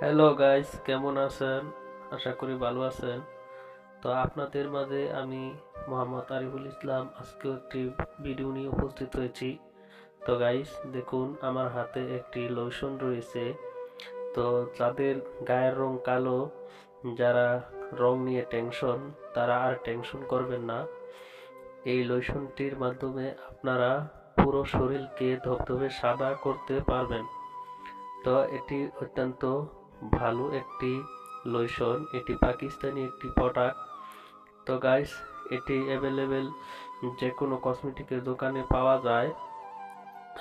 Hello guys কেমন আছেন? আশা করি ভালো আছেন। তো আপনাদের মাঝে আমি মোহাম্মদ আরিফুল ইসলাম আজকেও একটি ভিডিও নিয়ে উপস্থিত হয়েছি। তো গাইস দেখুন, আমার হাতে একটি লোশন রয়েছে। তো যাদের গায়ের রং কালো, যারা রং নিয়ে টেনশন তারা আর টেনশন করবেন না। এই লোশনটির মাধ্যমে আপনারা পুরো শরীরকে ধবধবে সাদা করতে পারবেন। তো এটি অত্যন্ত ভালো একটি লোশন, এটি পাকিস্তানি একটি প্রোডাক্ট তো গাইস এটি অ্যাভেলেবেল যে কোনো কসমেটিকের দোকানে পাওয়া যায়।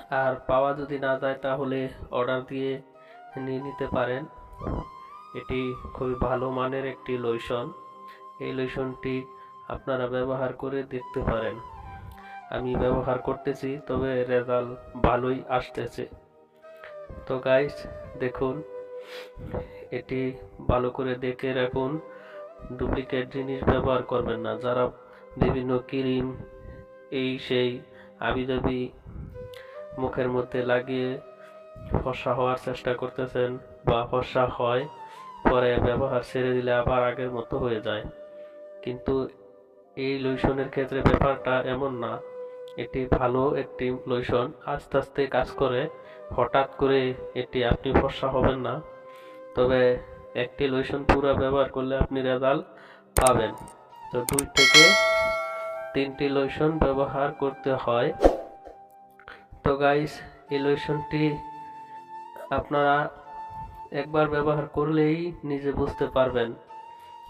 আর পাওয়া যদি না যায়, তাহলে অর্ডার দিয়ে নিয়ে নিতে পারেন। এটি খুবই ভালো মানের একটি লোশন। এই লোশনটি আপনারা ব্যবহার করে দেখতে পারেন। আমি ব্যবহার করতেছি, তবে রেজাল্ট ভালোই আসতেছে। তো গাইস দেখুন এটি ভালো করে দেখে রাখুন। ডুপ্লিকেট জিনিস ব্যবহার করবেন না। যারা বিভিন্ন ক্রিম, এই সেই আবিদাবি মুখের মধ্যে লাগিয়ে ফর্সা হওয়ার চেষ্টা করতেছেন বা ফর্সা হয়, পরে ব্যবহার ছেড়ে দিলে আবার আগের মতো হয়ে যায়। কিন্তু এই লোশনের ক্ষেত্রে ব্যাপারটা এমন না। এটি ভালো একটি লোশন। আস্তে আস্তে কাজ করে। হঠাৎ করে এটি আপনি ফর্সা হবেন না। তবে একটি লোশন পুরো ব্যবহার করলে আপনি রেজাল্ট পাবেন। তো দুই থেকে তিনটি লোশন ব্যবহার করতে হয়। তো গাইস এই লোশনটি আপনারা একবার ব্যবহার করলেই নিজে বুঝতে পারবেন।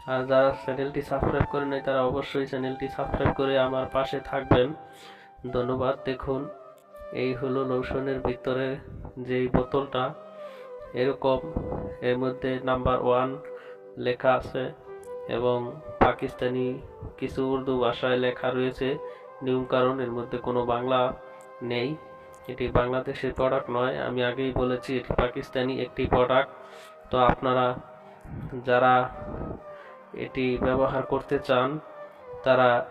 আর যারা চ্যানেলটি সাবস্ক্রাইব করে নাই, তারা অবশ্যই চ্যানেলটি সাবস্ক্রাইব করে আমার পাশে থাকবেন। ধন্যবাদ। দেখুন, এই হলো লোশনের ভিতরে যেই বোতলটা। এরকম এর মধ্যে নাম্বার ওয়ান লেখা আছে এবং পাকিস্তানি কিছু উর্দু ভাষায় লেখা রয়েছে। নিয়ম কারণ এর মধ্যে কোনো বাংলা নেই। এটি বাংলাদেশের প্রোডাক্ট নয়। আমি আগেই বলেছি, এটি পাকিস্তানি একটি প্রোডাক্ট তো আপনারা যারা এটি ব্যবহার করতে চান, তারা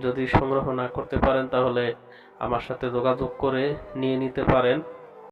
যদি সংগ্রহ না করতে পারেন, তাহলে আমার সাথে যোগাযোগ করে নিয়ে নিতে পারেন।